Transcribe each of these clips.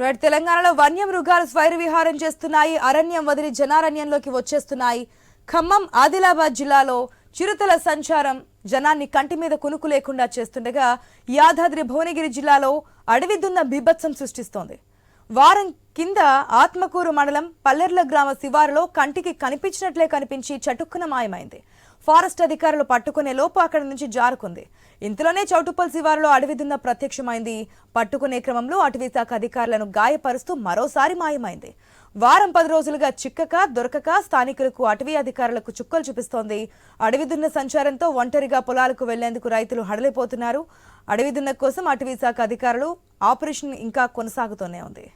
Right తెలంగాణలో వన్యమృగాలు స్వైర విహారం చేస్తున్నాయి. అరణ్యం వదిలి జనారణ్యంలోకి వచ్చేస్తున్నాయి. ఖమ్మం ఆదిలాబాద్ జిల్లాలో చిరుతల సంచారం జనాన్ని కంటి మీద కునుకు లేకుండా చేస్తుండగా యాదాద్రి భువనగిరి జిల్లాలో అడవిదున్న బీభత్సం సృష్టిస్తోంది. వారం కింద ఆత్మకూరు మండలం పల్లెర్ల గ్రామ శివారులో కంటికి కనిపించినట్లే కనిపించి చటుక్కున మాయమైంది. ఫారెస్ట్ అధికారులు పట్టుకునే లోపు అక్కడి నుంచి జారుకుంది. ఇంతలోనే చౌటుప్పల్ శివారులో అడవి దున్న ప్రత్యక్షమైంది. పట్టుకునే క్రమంలో అటవీ శాఖ అధికారులను గాయపరుస్తూ మరోసారి మాయమైంది. వారం పది రోజులుగా చిక్కక దొరకక స్థానికులకు అటవీ అధికారులకు చుక్కలు చూపిస్తోంది. అడవి దున్న సంచారంతో ఒంటరిగా పొలాలకు వెళ్ళేందుకు రైతులు హడలిపోతున్నారు. అడవి దున్న కోసం అటవీ శాఖ అధికారులు ఆపరేషన్ ఇంకా కొనసాగుతూనే ఉంది.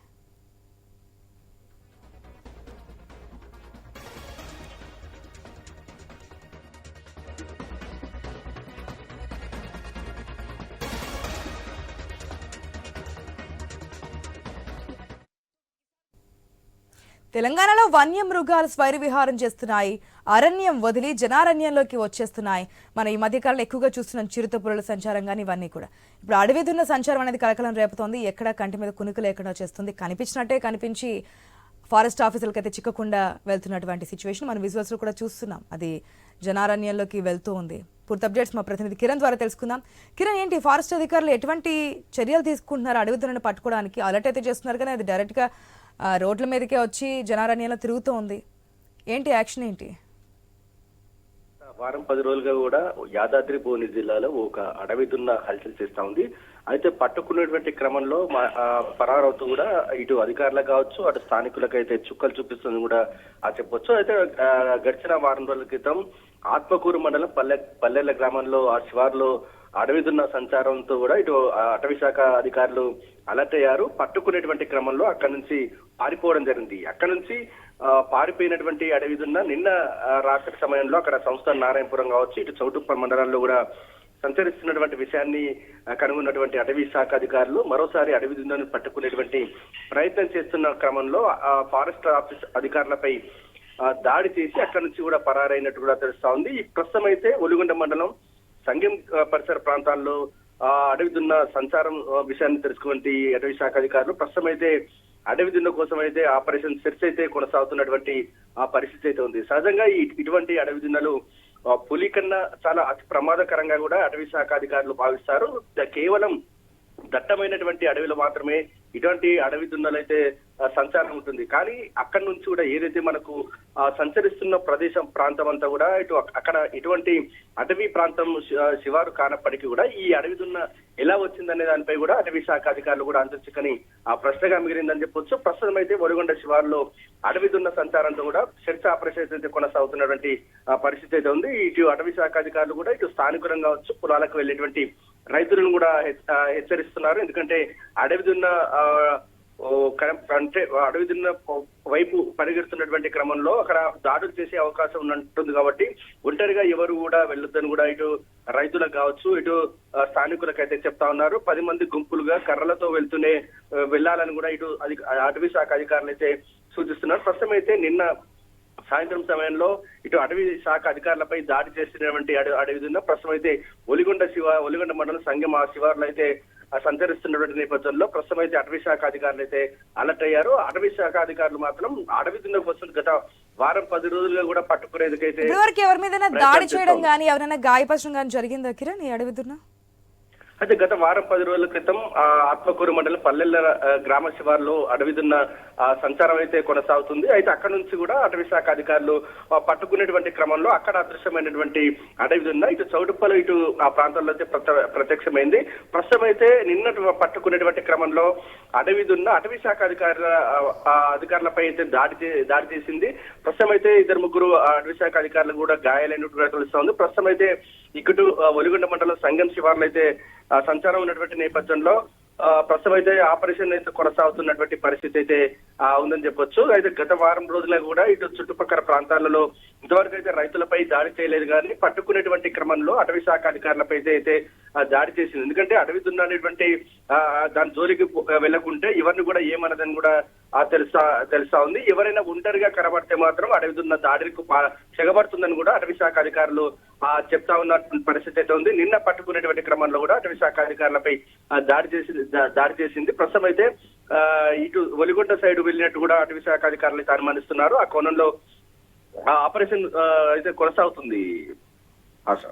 తెలంగాణలో వన్యమృగాలు స్వైర విహారం చేస్తున్నాయి. అరణ్యం వదిలి జనారణ్యంలోకి వచ్చేస్తున్నాయి. మన ఈ మధ్యకాలంలో ఎక్కువగా చూస్తున్నాం చిరుత పురుల సంచారం కానీ ఇవన్నీ కూడా. ఇప్పుడు అడవిదున్న సంచారం అనేది కలకలం రేపుతోంది. ఎక్కడ కంటి మీద కునుకు లేకుండా చేస్తుంది. కనిపించినట్టే కనిపించి ఫారెస్ట్ ఆఫీసులకి అయితే చిక్కకుండా వెళ్తున్నటువంటి సిచ్యువేషన్ మనం విజువల్స్ కూడా చూస్తున్నాం. అది జనారణ్యంలోకి వెళ్తూ ఉంది. పూర్తి అప్డేట్స్ మా ప్రతినిధి కిరణ్ ద్వారా తెలుసుకుందాం. కిరణ్ ఏంటి? ఫారెస్ట్ అధికారులు ఎటువంటి చర్యలు తీసుకుంటున్నారు? అడవిదులను పట్టుకోవడానికి అలర్ట్ అయితే చేస్తున్నారు కానీ అది డైరెక్ట్గా రోడ్ల మీదకే వచ్చి జనారణ్యంలో తిరుగుతూ ఉంది. ఏంటి యాక్షన్ ఏంటి? వారం పది రోజులుగా కూడా యాదాద్రి భువని జిల్లాలో ఒక అడవి దున్న హల్చల్ చేస్తా ఉంది. అయితే పట్టుకున్నటువంటి క్రమంలో మా- పరారవుతూ కూడా ఇటు అధికారులకు కావచ్చు అటు స్థానికులకు అయితే చుక్కలు చూపిస్తుంది కూడా ఆ చెప్పొచ్చు. అయితే గడిచిన వారం రోజుల క్రితం ఆత్మకూరు మండలం పల్లె పల్లెల గ్రామంలో ఆ శివార్లో అడవి దున్న సంచారంతో కూడా ఇటు అటవీ శాఖ అధికారులు అలర్ట్ అయ్యారు. పట్టుకునేటువంటి క్రమంలో అక్కడి నుంచి పారిపోవడం జరిగింది. అక్కడి నుంచి పారిపోయినటువంటి అడవి దున్న నిన్న రాత్రి సమయంలో అక్కడ సంస్థ నారాయణపురం కావచ్చు ఇటు చౌటుప్ప మండలాల్లో కూడా సంచరిస్తున్నటువంటి విషయాన్ని కనుగొన్నటువంటి అటవీ శాఖ అధికారులు మరోసారి అడవి దున్నను పట్టుకునేటువంటి ప్రయత్నం చేస్తున్న క్రమంలో ఫారెస్ట్ ఆఫీస్ అధికారులపై దాడి చేసి అక్కడి నుంచి కూడా పరారైనట్టు కూడా తెలుస్తా ఉంది. ఈ ప్రస్తుతం అయితే ఒలిగొండ మండలం సంగం పరిసర ప్రాంతాల్లో ఆ అడవి దున్న సంచారం విషయాన్ని తెలుసుకున్నటువంటి అటవీ శాఖ అధికారులు ప్రస్తుతం అయితే అడవి దున్న కోసం అయితే ఆపరేషన్ సెర్చ్ అయితే కొనసాగుతున్నటువంటి ఆ పరిస్థితి అయితే ఉంది. సహజంగా ఈ- ఇటువంటి అడవి దున్నలు పులి కన్నా చాలా అతి ప్రమాదకరంగా కూడా అటవీ శాఖ అధికారులు భావిస్తారు. కేవలం దట్టమైనటువంటి అడవిలో మాత్రమే ఇటువంటి అడవి దున్నలైతే సంచారం ఉంటుంది. కానీ అక్కడి నుంచి కూడా ఏదైతే మనకు సంచరిస్తున్న ప్రదేశం ప్రాంతం అంతా కూడా ఇటు అక్కడ ఇటువంటి అటవీ ప్రాంతం శి- శివారు కానప్పటికీ కూడా ఈ అడవి దున్న ఎలా వచ్చిందనే దానిపై కూడా అటవీ శాఖ అధికారులు కూడా అంతచిక్కని ఆ ప్రశ్నగా మిగిలిందని చెప్పొచ్చు. ప్రస్తుతం అయితే ఒడిగొండ శివారులో అడవి దున్న సంచారంతో కూడా సెర్చ్ ఆపరేషన్ అయితే కొనసాగుతున్నటువంటి పరిస్థితి అయితే ఉంది. ఇటు అటవీ శాఖ అధికారులు కూడా ఇటు స్థానికులం కావచ్చు పొలాలకు వెళ్ళేటువంటి రైతులను కూడా హెచ్చరిస్తున్నారు. ఎందుకంటే అడవి దున్న ఆ, అంటే అడవి దున్న వైపు పరిగెడుతున్నటువంటి క్రమంలో అక్కడ దాడులు చేసే అవకాశం ఉంటుంది కాబట్టి ఒంటరిగా ఎవరు కూడా వెళ్ళొద్దని కూడా ఇటు రైతులకు కావచ్చు ఇటు స్థానికులకైతే స్థానికులకు అయితే చెప్తా ఉన్నారు. పది మంది గుంపులుగా కర్రలతో వెళ్తూనే వెళ్ళాలని కూడా ఇటు అటవీ శాఖ అధికారులు అయితే సూచిస్తున్నారు. ప్రస్తుతం అయితే నిన్న సాయంత్రం సమయంలో ఇటు అటవీ శాఖ అధికారులపై దాడి చేసినటువంటి అడవి అడవి దున్న ప్రస్తుతం అయితే ఒలిగొండ శివ ఒలిగొండ మండలం సంగం ఆ శివార్లు అయితే సంచరిస్తున్నటువంటి నేపథ్యంలో ప్రస్తుతం అయితే అటవీ శాఖ అధికారులు అయితే అలర్ట్ అయ్యారు అటవీ శాఖ అధికారులు మాత్రం అడవి దున్న కోసం గత వారం పది రోజులుగా కూడా పట్టుకునేందుకైతే ఎవరి మీద దాడి చేయడం. కానీ ఎవరైనా గాయపరచడం కానీ జరిగిందా కిరణ్ ఈ అడవి దున్న అయితే గత వారం పది రోజుల క్రితం ఆ, ఆత్మకూరు మండలం పల్లెల గ్రామ శివార్లో అడవిదున్న ఆ, సంచారం అయితే కొనసాగుతుంది. అయితే అక్కడ నుంచి కూడా అటవీ శాఖ అధికారులు పట్టుకునేటువంటి క్రమంలో అక్కడ అదృశ్యమైనటువంటి అడవిదున్న ఇటు చౌటుప్పలు ఇటు ఆ ప్రాంతాల్లో అయితే ప్రత్యక్షమైంది. ప్రస్తుతం అయితే నిన్న పట్టుకునేటువంటి క్రమంలో అడవిదున్న అటవీ శాఖ అధికారుల అధికారులపై అయితే దాడి దాడి చేసింది. ప్రస్తుతం అయితే ఇద్దరు ముగ్గురు అటవీ శాఖ అధికారులు కూడా గాయాలైనట్టు తెలుస్తోంది. ప్రస్తుతం అయితే ఇక్కడు ఒలిగొండ మండలం సంగం శివార్లు అయితే సంచారం ఉన్నటువంటి నేపథ్యంలో ఆ, ప్రస్తుతం అయితే ఆపరేషన్ అయితే కొనసాగుతున్నటువంటి పరిస్థితి అయితే ఆ, ఉందని చెప్పొచ్చు. అయితే గత వారం రోజుల కూడా ఇటు చుట్టుపక్కల ప్రాంతాలలో ఇంతవరకు అయితే రైతులపై దాడి చేయలేదు కానీ పట్టుకునేటువంటి క్రమంలో అటవీ శాఖ అధికారులపై అయితే అయితే దాడి చేసింది. ఎందుకంటే అడవి దున్న అనేటువంటి దాని జోలికి వెళ్ళకుంటే ఎవరిని కూడా ఏమన్నదని కూడా తెలుసా తెలుసా ఉంది. ఎవరైనా ఒంటరిగా కనబడితే మాత్రం అడవి దున్న దాడికి చెగబడుతుందని కూడా అటవీ శాఖ అధికారులు చెప్తా ఉన్న పరిస్థితి అయితే ఉంది. నిన్న పట్టుకునేటువంటి క్రమంలో కూడా అటవీ శాఖ అధికారులపై దాడి చేసి దాడి చేసింది. ప్రస్తుతం అయితే ఆ, ఇటు ఒలిగొండ సైడ్ వెళ్ళినట్టు కూడా అటవీ శాఖ అధికారులు అయితే అనుమానిస్తున్నారు. ఆ కోణంలో ఆ ఆపరేషన్ ఆ, అయితే కొనసాగుతుంది. ఆశ